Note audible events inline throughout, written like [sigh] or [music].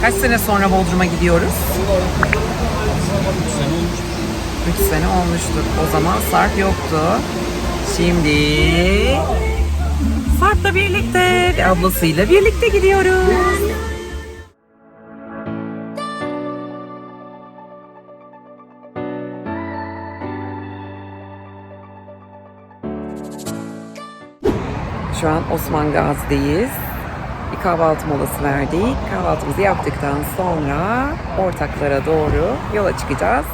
Kaç sene sonra Bodrum'a gidiyoruz? 3 sene olmuştur. O zaman Sarp yoktu. Şimdi Sarp'la birlikte ablasıyla birlikte gidiyoruz. Şu an Osman Gazi'deyiz. Kahvaltı molası verdik. Kahvaltımızı yaptıktan sonra ortaklara doğru yola çıkacağız.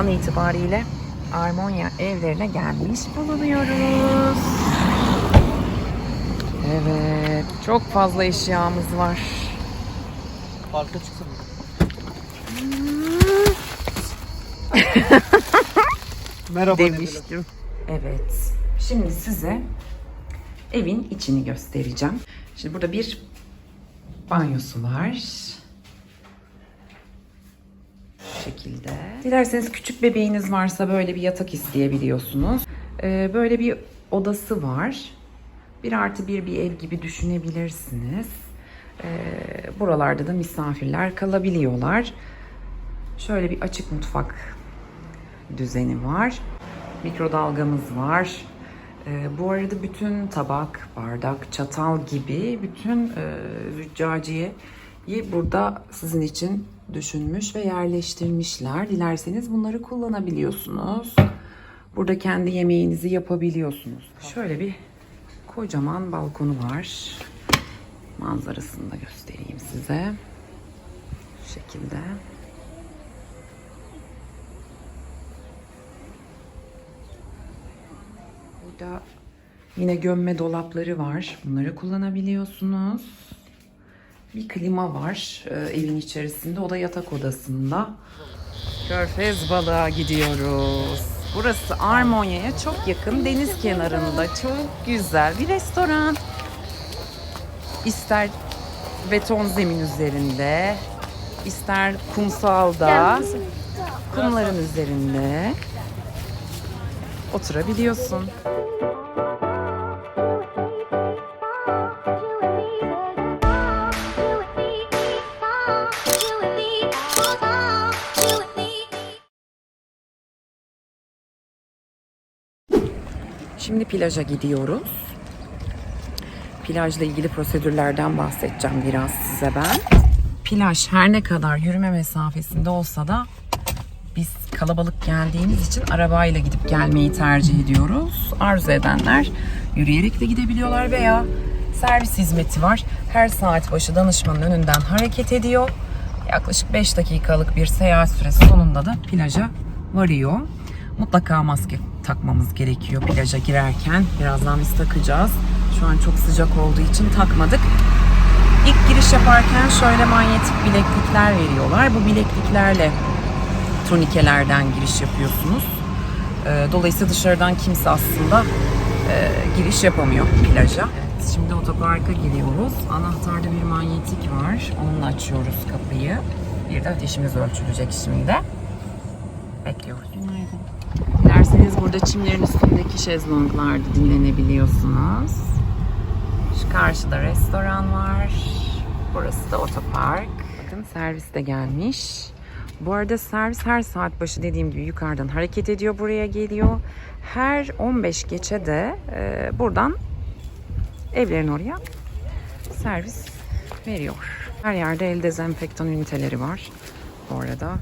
An itibariyle Armonya evlerine gelmiş bulunuyoruz. Evet, çok fazla eşyamız var. Parka çıksın. [laughs] Merhaba demiştim. Evet. Şimdi size evin içini göstereceğim. Şimdi burada bir banyosu var. Şekilde. Dilerseniz küçük bebeğiniz varsa böyle bir yatak isteyebiliyorsunuz. Ee, böyle bir odası var. Bir artı bir bir ev gibi düşünebilirsiniz. Ee, buralarda da misafirler kalabiliyorlar. Şöyle bir açık mutfak düzeni var. Mikrodalgamız var. Ee, bu arada bütün tabak, bardak, çatal gibi bütün e, züccaciyeyi burada sizin için düşünmüş ve yerleştirmişler. Dilerseniz bunları kullanabiliyorsunuz. Burada kendi yemeğinizi yapabiliyorsunuz. Şöyle bir kocaman balkonu var. Manzarasını da göstereyim size. Şu şekilde. Burada yine gömme dolapları var. Bunları kullanabiliyorsunuz. Bir klima var e, evin içerisinde. O da yatak odasında. Körfez balığa gidiyoruz. Burası Armonya'ya çok yakın deniz kenarında. Çok güzel bir restoran. İster beton zemin üzerinde, ister kumsalda, kumların üzerinde oturabiliyorsun. Şimdi plaja gidiyoruz. Plajla ilgili prosedürlerden bahsedeceğim biraz size ben. Plaj her ne kadar yürüme mesafesinde olsa da biz kalabalık geldiğimiz için arabayla gidip gelmeyi tercih ediyoruz. Arzu edenler yürüyerek de gidebiliyorlar veya servis hizmeti var. Her saat başı danışmanın önünden hareket ediyor. Yaklaşık 5 dakikalık bir seyahat süresi sonunda da plaja varıyor. Mutlaka maske takmamız gerekiyor plaja girerken. Birazdan biz takacağız. Şu an çok sıcak olduğu için takmadık. İlk giriş yaparken şöyle manyetik bileklikler veriyorlar. Bu bilekliklerle turnikelerden giriş yapıyorsunuz. Ee, Dolayısıyla dışarıdan kimse aslında e, giriş yapamıyor plaja. Evet, şimdi otoparka giriyoruz. Anahtarda bir manyetik var. Onunla açıyoruz kapıyı. Bir de ateşimiz ölçülecek şimdi. Bekliyoruz. Dilerseniz burada çimlerin üstündeki şezlonglarda dinlenebiliyorsunuz. Şu karşıda restoran var. Burası da otopark. Bakın servis de gelmiş. Bu arada servis her saat başı dediğim gibi yukarıdan hareket ediyor buraya geliyor. Her 15 geçe de e, buradan evlerin oraya servis veriyor. Her yerde el dezenfektan üniteleri var bu arada.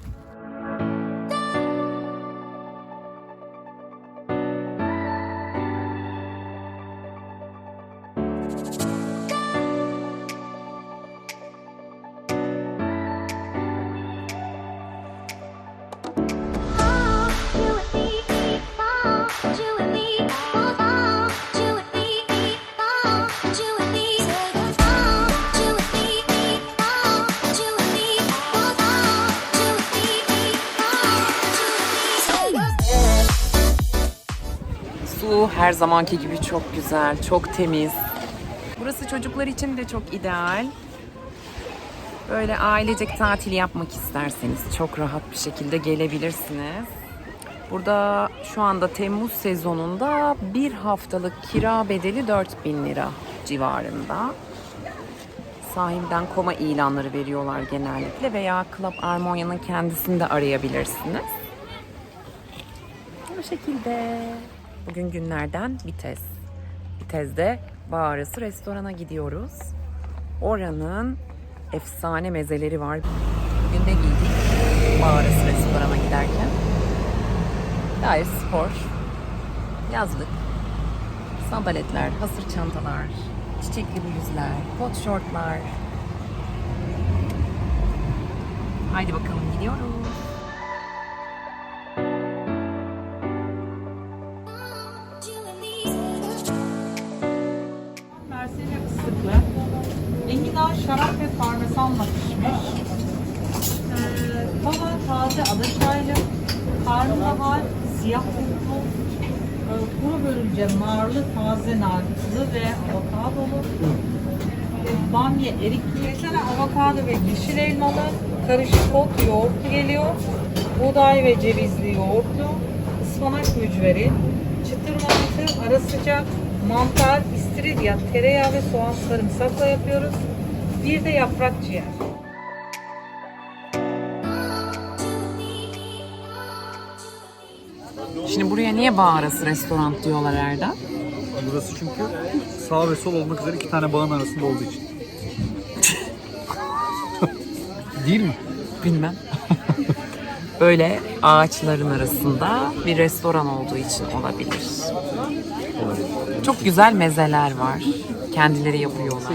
Her zamanki gibi çok güzel, çok temiz. Burası çocuklar için de çok ideal. Böyle ailecek tatil yapmak isterseniz çok rahat bir şekilde gelebilirsiniz. Burada şu anda Temmuz sezonunda bir haftalık kira bedeli 4000 lira civarında. Sahilden koma ilanları veriyorlar genellikle veya Club Armonia'nın kendisini de arayabilirsiniz. Bu şekilde. Bugün günlerden Vites. Vitez'de bağ arası restorana gidiyoruz. Oranın efsane mezeleri var. Bugün de giydik bağ arası restorana giderken. Gayet spor, yazlık, sandaletler, hasır çantalar, çiçekli bluzlar, kot şortlar. Haydi bakalım gidiyoruz. Şarap ve parmesanla pişmiş. Ee, taze adaçaylı. Karnabahar siyah bulutlu. Ee, kuru börülce narlı taze narlı ve avokadolu. Ee, bamya erikli. Geçene avokado ve yeşil elmalı. Karışık ot yoğurtlu geliyor. Buğday ve cevizli yoğurtlu. ıspanak mücveri. Çıtır mantı, ara sıcak, mantar, istiridye, tereyağı ve soğan sarımsakla yapıyoruz. Bir de yaprak ciğer. Şimdi buraya niye bağ arası restoran diyorlar Erdem? Burası çünkü sağ ve sol olmak üzere iki tane bağın arasında olduğu için. [laughs] Değil mi? Bilmem. [laughs] Böyle ağaçların arasında bir restoran olduğu için olabilir. Çok güzel mezeler var. Kendileri yapıyorlar.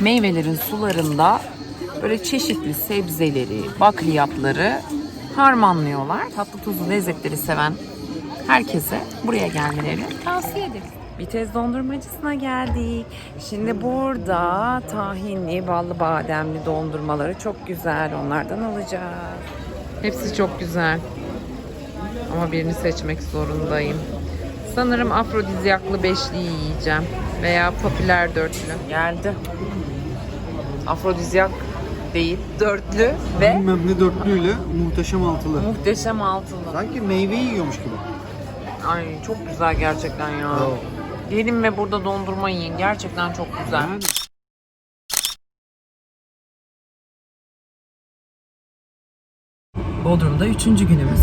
Meyvelerin sularında böyle çeşitli sebzeleri, bakliyatları harmanlıyorlar. Tatlı tuzlu lezzetleri seven herkese buraya gelmelerini tavsiye ederiz. Vitez dondurmacısına geldik. Şimdi burada tahinli, ballı bademli dondurmaları çok güzel. Onlardan alacağız. Hepsi çok güzel. Ama birini seçmek zorundayım. Sanırım afrodizyaklı beşliyi yiyeceğim. Veya popüler dörtlü. Geldi. Afrodizyak değil, dörtlü ve Bilmem ne dörtlüyle muhteşem altılı. muhteşem altılı. Sanki meyve yiyormuş gibi. Ay çok güzel gerçekten ya. Bravo. Gelin ve burada dondurma yiyin. Gerçekten çok güzel. Yani Bodrum'da üçüncü günümüz.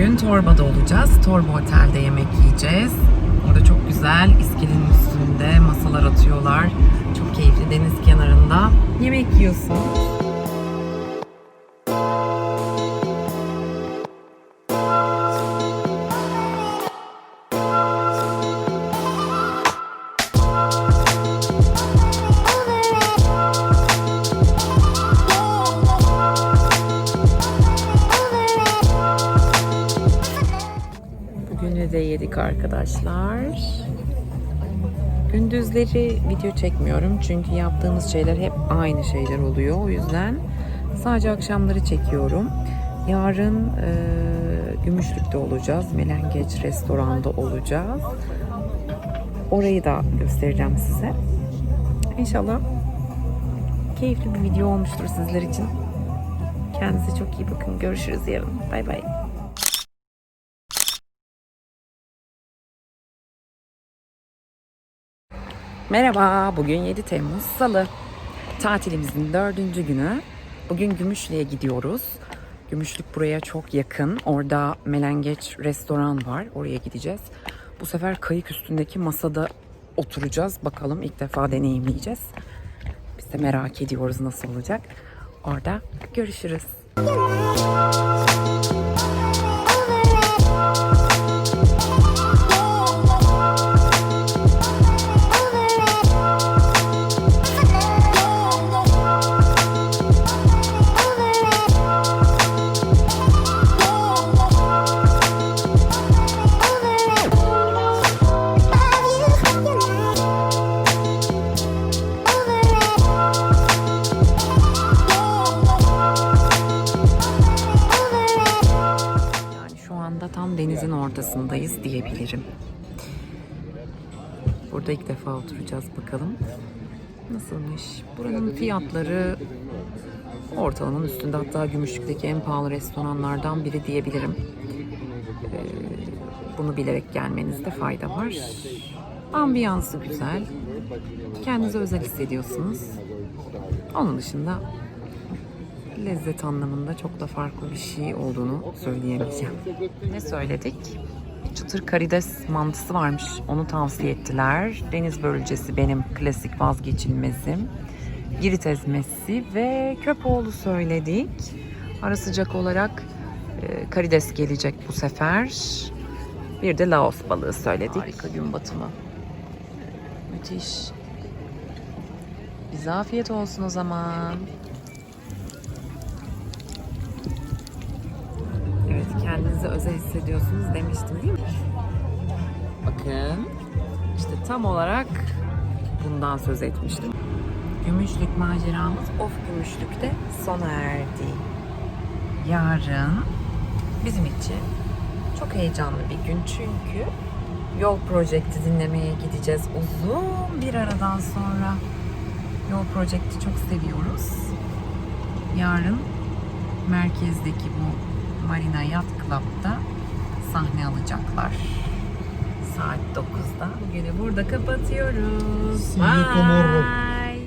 Bugün Torba'da olacağız. Torba Otel'de yemek yiyeceğiz. Orada çok güzel iskelenin üstünde masalar atıyorlar. Çok keyifli deniz kenarında yemek yiyorsun. Arkadaşlar. Gündüzleri video çekmiyorum çünkü yaptığımız şeyler hep aynı şeyler oluyor. O yüzden sadece akşamları çekiyorum. Yarın e, Gümüşlük'te olacağız. Melengeç restoranda olacağız. Orayı da göstereceğim size. İnşallah keyifli bir video olmuştur sizler için. Kendinize çok iyi bakın. Görüşürüz yarın. Bay bay. Merhaba, bugün 7 Temmuz Salı. Tatilimizin dördüncü günü. Bugün Gümüşlü'ye gidiyoruz. Gümüşlük buraya çok yakın. Orada Melengeç restoran var. Oraya gideceğiz. Bu sefer kayık üstündeki masada oturacağız. Bakalım ilk defa deneyimleyeceğiz. Biz de merak ediyoruz nasıl olacak. Orada görüşürüz. Defa oturacağız bakalım. Nasılmış? Buranın fiyatları ortalamanın üstünde hatta Gümüşlük'teki en pahalı restoranlardan biri diyebilirim. Ee, bunu bilerek gelmenizde fayda var. Ambiyansı güzel. Kendinizi özel hissediyorsunuz. Onun dışında lezzet anlamında çok da farklı bir şey olduğunu söyleyemeyeceğim. Ne söyledik? Çıtır karides mantısı varmış. Onu tavsiye ettiler. Deniz börülcesi benim klasik vazgeçilmezim. Girit ezmesi ve köpoğlu söyledik. Ara sıcak olarak e, karides gelecek bu sefer. Bir de laos balığı söyledik. Harika gün batımı. Müthiş. Bize afiyet olsun o zaman. Kendinizi özel hissediyorsunuz demiştim değil mi? Bakın işte tam olarak bundan söz etmiştim. Gümüşlük maceramız Of Gümüşlük'te sona erdi. Yarın bizim için çok heyecanlı bir gün çünkü Yol Project'i dinlemeye gideceğiz uzun bir aradan sonra. Yol Project'i çok seviyoruz. Yarın merkezdeki bu Marina Yacht Club'da sahne alacaklar. Saat 9'da. Bugünü burada kapatıyoruz. See you tomorrow. Bye.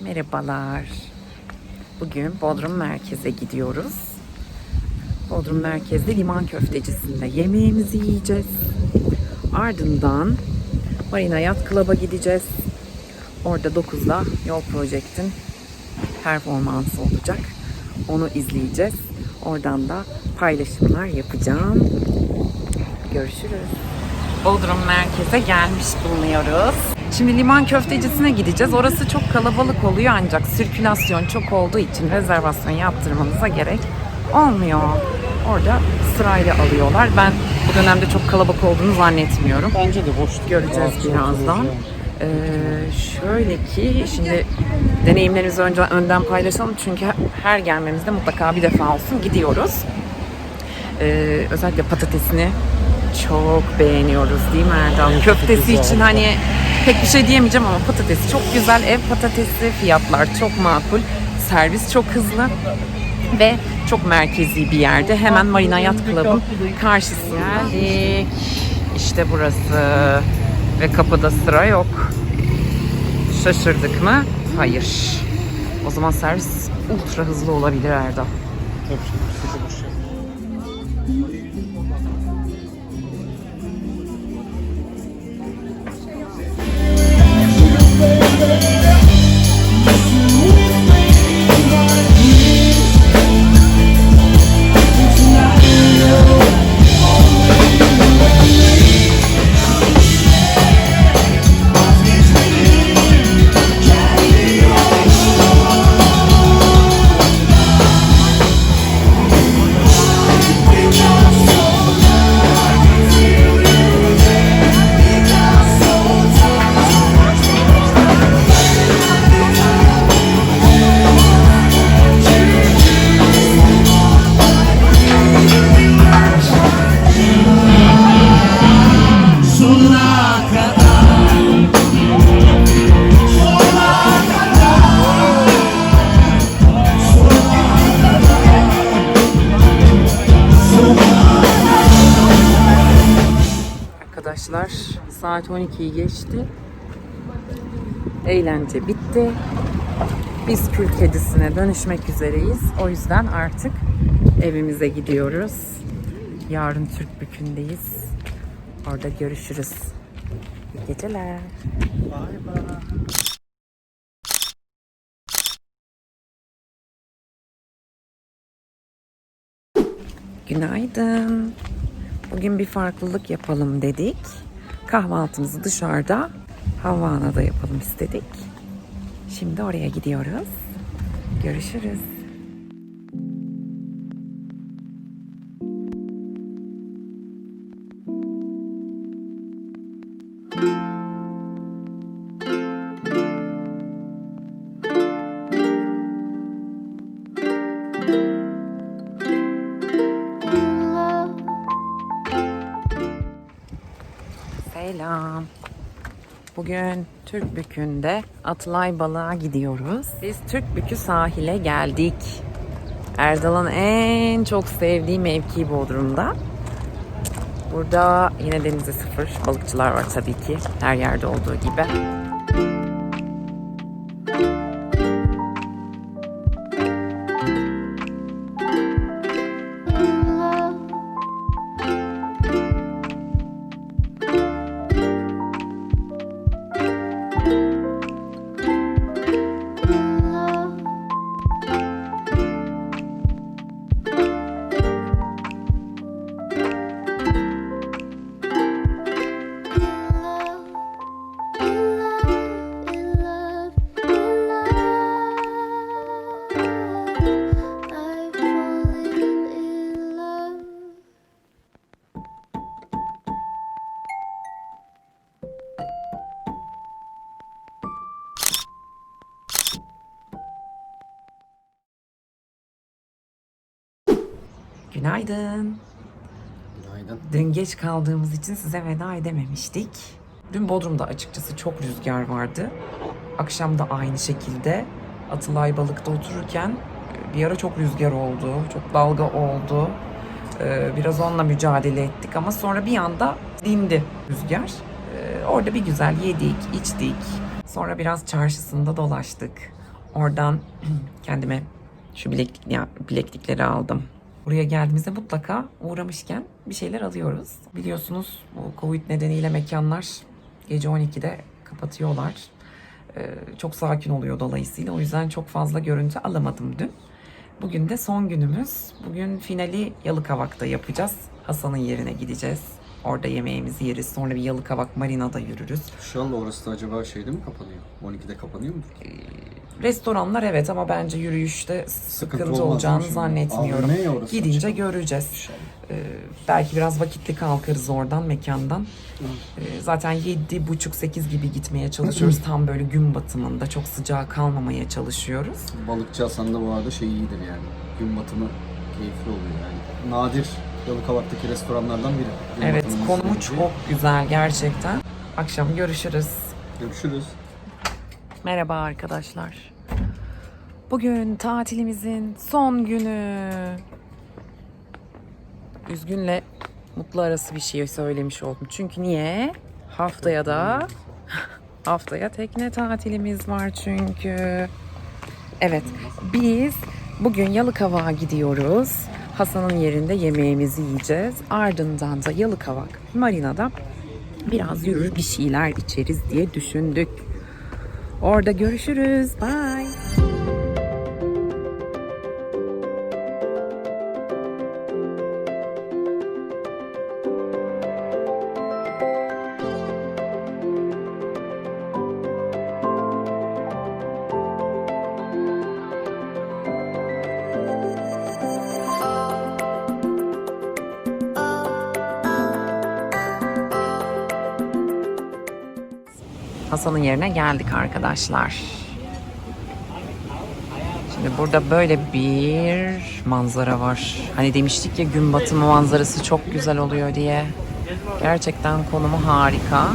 Merhabalar. Bugün Bodrum merkeze gidiyoruz. Bodrum merkezde liman köftecisinde yemeğimizi yiyeceğiz. Ardından Marina Yacht Club'a gideceğiz. Orada 9'da Yol Project'in performansı olacak. Onu izleyeceğiz. Oradan da paylaşımlar yapacağım. Görüşürüz. Bodrum merkeze gelmiş bulunuyoruz. Şimdi liman köftecisine gideceğiz. Orası çok kalabalık oluyor ancak sirkülasyon çok olduğu için rezervasyon yaptırmanıza gerek olmuyor. Orada sırayla alıyorlar. Ben bu dönemde çok kalabalık olduğunu zannetmiyorum. Bence de boş. Göreceğiz birazdan. Ee, şöyle ki şimdi deneyimlerimizi önce önden paylaşalım çünkü her gelmemizde mutlaka bir defa olsun gidiyoruz. Ee, özellikle patatesini çok beğeniyoruz değil mi Erdal? Köftesi için hani pek bir şey diyemeyeceğim ama patatesi çok güzel. Ev patatesi fiyatlar çok makul. Servis çok hızlı ve çok merkezi bir yerde. Hemen Marina Yacht Club'ın karşısında. Geldik. İşte burası. Ve kapıda sıra yok. Şaşırdık mı? Hayır. O zaman servis ultra hızlı olabilir Erdal. Arkadaşlar saat 12'yi geçti. Eğlence bitti. Biz kül kedisine dönüşmek üzereyiz. O yüzden artık evimize gidiyoruz. Yarın Türk Bükü'ndeyiz. Orada görüşürüz. İyi geceler. Günaydın. Bugün bir farklılık yapalım dedik. Kahvaltımızı dışarıda Havvana'da yapalım istedik. Şimdi oraya gidiyoruz. Görüşürüz. Bugün Türkbükü'nde Atılay balığa gidiyoruz. Biz Türkbükü sahile geldik. Erdal'ın en çok sevdiği mevki Bodrum'da. Burada yine denize sıfır balıkçılar var tabii ki. Her yerde olduğu gibi. Günaydın. Günaydın. Dün geç kaldığımız için size veda edememiştik. Dün Bodrum'da açıkçası çok rüzgar vardı. Akşam da aynı şekilde Atılay Balık'ta otururken e, bir ara çok rüzgar oldu, çok dalga oldu. Ee, Biraz onunla mücadele ettik ama sonra bir anda dindi rüzgar. Ee, Orada bir güzel yedik, içtik. Sonra biraz çarşısında dolaştık. Oradan [clears throat] kendime şu bileklik, ya, bileklikleri aldım. Buraya geldiğimizde mutlaka uğramışken bir şeyler alıyoruz. Biliyorsunuz bu Covid nedeniyle mekanlar gece 12'de kapatıyorlar. Ee, çok sakin oluyor dolayısıyla. O yüzden çok fazla görüntü alamadım dün. Bugün de son günümüz. Bugün finali Yalıkavak'ta yapacağız. Hasan'ın yerine gideceğiz. Orada yemeğimizi yeriz. Sonra bir Yalıkavak Marina'da yürürüz. Şu anda orası da acaba şeyde mi kapanıyor? 12'de kapanıyor mudur? Restoranlar evet ama bence yürüyüşte sıkıntı, olacağını şimdi? zannetmiyorum. Orası Gidince açık. göreceğiz. İnşallah. Ee, belki biraz vakitli kalkarız oradan mekandan. Ee, zaten yedi buçuk sekiz gibi gitmeye çalışıyoruz. [clears throat] Tam böyle gün batımında çok sıcağı kalmamaya çalışıyoruz. Balıkçı Hasan da bu arada şey iyidir yani. Gün batımı keyifli oluyor yani. Nadir Yalıkavak'taki restoranlardan biri. Gün Evet konumu çok güzel gerçekten. Akşam görüşürüz. Görüşürüz. Merhaba arkadaşlar. Bugün tatilimizin son günü. Üzgünle mutlu arası bir şey söylemiş oldum. Çünkü niye? Haftaya da [laughs] haftaya tekne tatilimiz var çünkü. Evet, biz bugün Yalıkavak'a gidiyoruz. Hasan'ın yerinde yemeğimizi yiyeceğiz. Ardından da Yalıkavak Marina'da biraz yürür bir şeyler içeriz diye düşündük. Orada görüşürüz. Bye. Hasan'ın yerine geldik arkadaşlar. Şimdi burada böyle bir manzara var. Hani demiştik ya gün batımı manzarası çok güzel oluyor diye. Gerçekten konumu harika.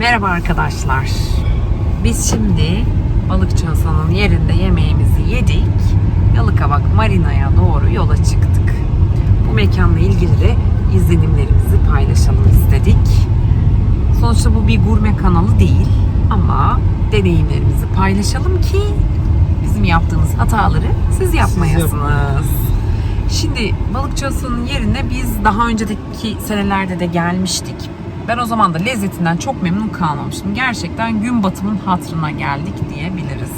Merhaba arkadaşlar. Biz şimdi Balıkçı Hasan'ın yerinde yemeğimizi yedik. Yalıkavak Marina'ya doğru yola çıktık. Bu mekanla ilgili de izlenimlerimizi paylaşalım istedik. Sonuçta bu bir gurme kanalı değil ama deneyimlerimizi paylaşalım ki bizim yaptığımız hataları siz yapmayasınız. Şimdi Balıkçı Hasan'ın yerine biz daha önceki senelerde de gelmiştik. Ben o zaman da lezzetinden çok memnun kalmamıştım. Gerçekten gün batımın hatırına geldik diyebiliriz.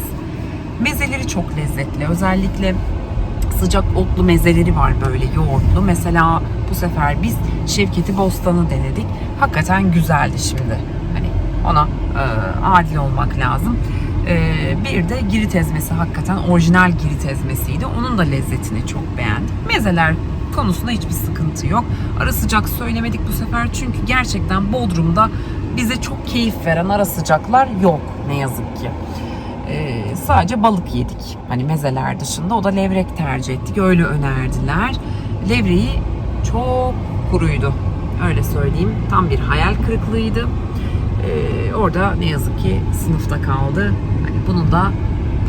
Mezeleri çok lezzetli. Özellikle sıcak otlu mezeleri var böyle yoğurtlu. Mesela bu sefer biz Şevketi Bostan'ı denedik. Hakikaten güzeldi şimdi. Hani Ona e, adil olmak lazım. E, bir de girit ezmesi hakikaten orijinal girit ezmesiydi. Onun da lezzetini çok beğendim. Mezeler konusunda hiçbir sıkıntı yok. Ara sıcak söylemedik bu sefer çünkü gerçekten Bodrum'da bize çok keyif veren ara sıcaklar yok ne yazık ki. Ee, sadece balık yedik. Hani mezeler dışında o da levrek tercih ettik. Öyle önerdiler. Levreği çok kuruydu. Öyle söyleyeyim. Tam bir hayal kırıklığıydı. Ee, orada ne yazık ki sınıfta kaldı. Hani bunu da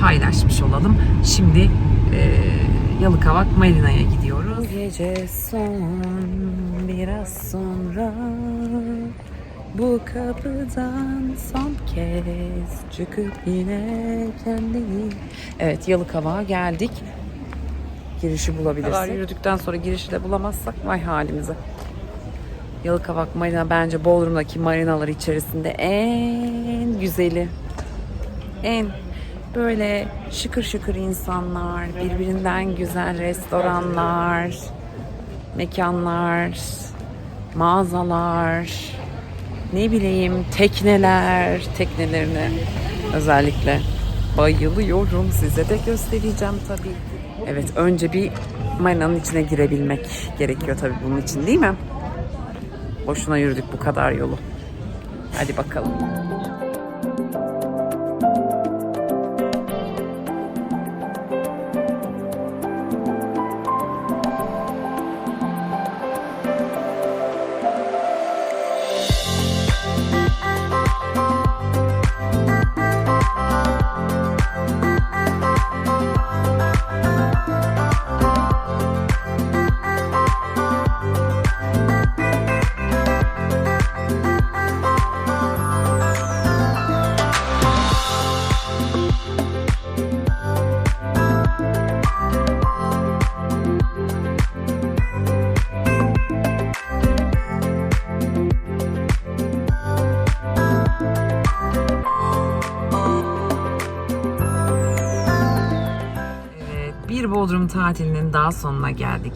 paylaşmış olalım. Şimdi e, Yalıkavak Marina'ya gidiyoruz. Gece son biraz sonra bu kapıdan son kez çıkıp yine kendini... Evet Yalıkavak'a geldik. Girişi bulabilirsek. yürüdükten sonra girişi de bulamazsak vay halimize. Yalıkavak Marina bence Bodrum'daki marinalar içerisinde en güzeli. En böyle şıkır şıkır insanlar, birbirinden güzel restoranlar, mekanlar, mağazalar, ne bileyim tekneler, teknelerine özellikle bayılıyorum. Size de göstereceğim tabii. Evet önce bir marinanın içine girebilmek gerekiyor tabii bunun için değil mi? Boşuna yürüdük bu kadar yolu. Hadi bakalım. Bodrum tatilinin daha sonuna geldik.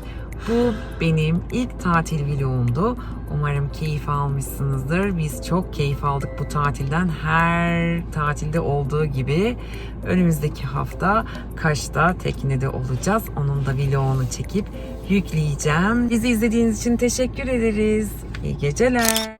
Bu benim ilk tatil vlogumdu. Umarım keyif almışsınızdır. Biz çok keyif aldık bu tatilden. Her tatilde olduğu gibi önümüzdeki hafta Kaş'ta teknede olacağız. Onun da vlogunu çekip yükleyeceğim. Bizi izlediğiniz için teşekkür ederiz. İyi geceler.